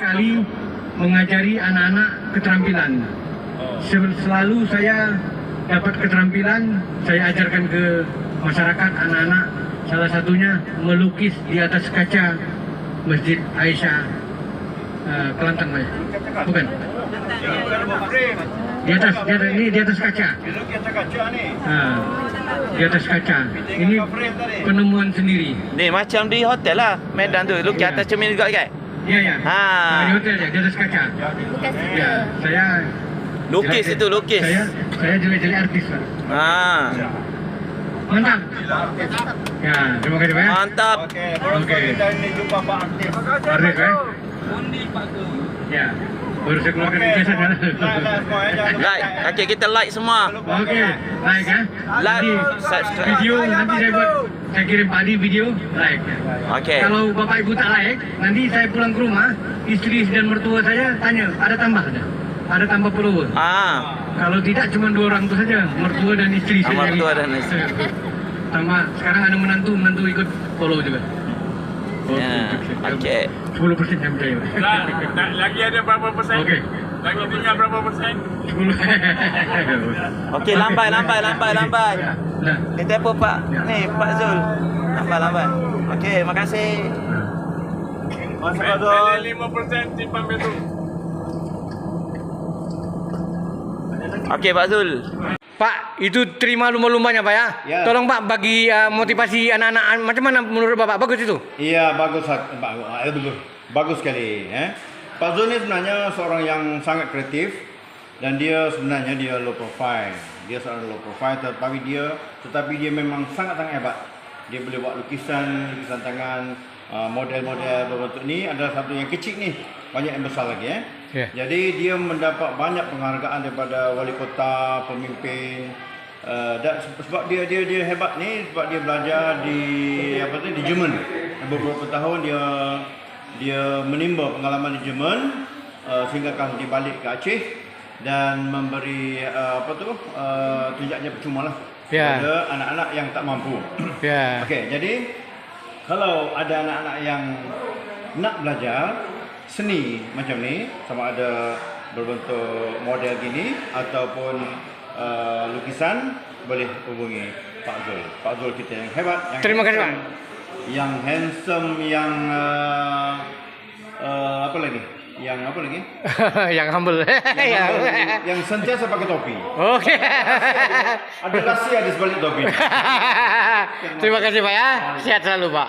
kali mengajari anak-anak keterampilan. Se- Selalu saya dapat keterampilan, saya ajarkan ke masyarakat anak-anak. Salah satunya melukis di atas kaca Masjid Aisyah uh, Kelantan, bukan? Di atas, di atas, ini di atas kaca. Ha, di atas kaca. Ini penemuan sendiri. Ni macam di hotel lah Medan tu Lukis atas cermin juga kan Ya, ya. Ha. Di hotel ya, di atas kaca. Bukan Ya, saya Lukis itu lukis Saya saya jelek-jelek artis, Pak. ha. Mantap. Ya, terima kasih, Pak. ya. Mantap Okey, okay. kita ni jumpa Pak Artis. Artis, Pak. Ya. Baru saya keluarkan Okey, ijazah kan. Like, eh, Like Kakek kita like semua Okey, like kan. Like, Nanti subscribe. Video nanti saya buat saya kirim Pak Adi video like. Okey Kalau bapak ibu tak like, nanti saya pulang ke rumah, istri dan mertua saya tanya, ada tambah ada? Ada tambah follower? Ah, Kalau tidak cuma dua orang itu saja, mertua dan istri Ah, saya. mertua dan istri. Tambah sekarang ada menantu, menantu ikut follow juga. Ya, okey. 10 persen saya percaya. Lah, lagi ada berapa persen? Okey. Lagi tinggal berapa persen? 10. Okey, lambai, lambai, lambai, lambai. Nah, Kita apa Pak? Ni Pak Zul. Lambai, lambai. Okey. Masa Bela Fadol. lima persen simpan betul. Okey, Pak Zul. Pak, itu terima lumba-lumbanya Pak ya. Ya. Tolong Pak bagi uh, motivasi anak-anak macam mana menurut Bapak? Bagus itu? Iya, bagus. Bagus, bagus, bagus sekali. Eh. Pak Zul ni sebenarnya seorang yang sangat kreatif dan dia sebenarnya dia low profile. Dia seorang low profile tetapi dia tetapi dia memang sangat-sangat hebat. Dia boleh buat lukisan, lukisan tangan, uh, model-model berbentuk ni adalah satu yang kecil ni. Banyak yang besar lagi eh. Ya. Jadi dia mendapat banyak penghargaan daripada wali kota, pemimpin uh, dan sebab dia dia dia hebat ni sebab dia belajar di apa tu di Jerman. Beberapa tahun dia dia menimba pengalaman di Jerman uh, sehingga kan dia balik ke Aceh dan memberi uh, apa tu uh, tunjuknya percuma lah Ya. kepada anak-anak yang tak mampu. Ya. Okey, jadi kalau ada anak-anak yang nak belajar seni macam ni, sama ada berbentuk model gini ataupun uh, lukisan, boleh hubungi Pak Zul. Pak Zul kita yang hebat, yang Terima kasih, handsome, Yang handsome, yang uh, uh, apa lagi? Yang apa lagi? yang humble. Yang, ya. humble, yang sentiasa pakai topi. Okey. Ada rahsia di sebalik topi. Terima kasih Pak ya. Sehat selalu Pak.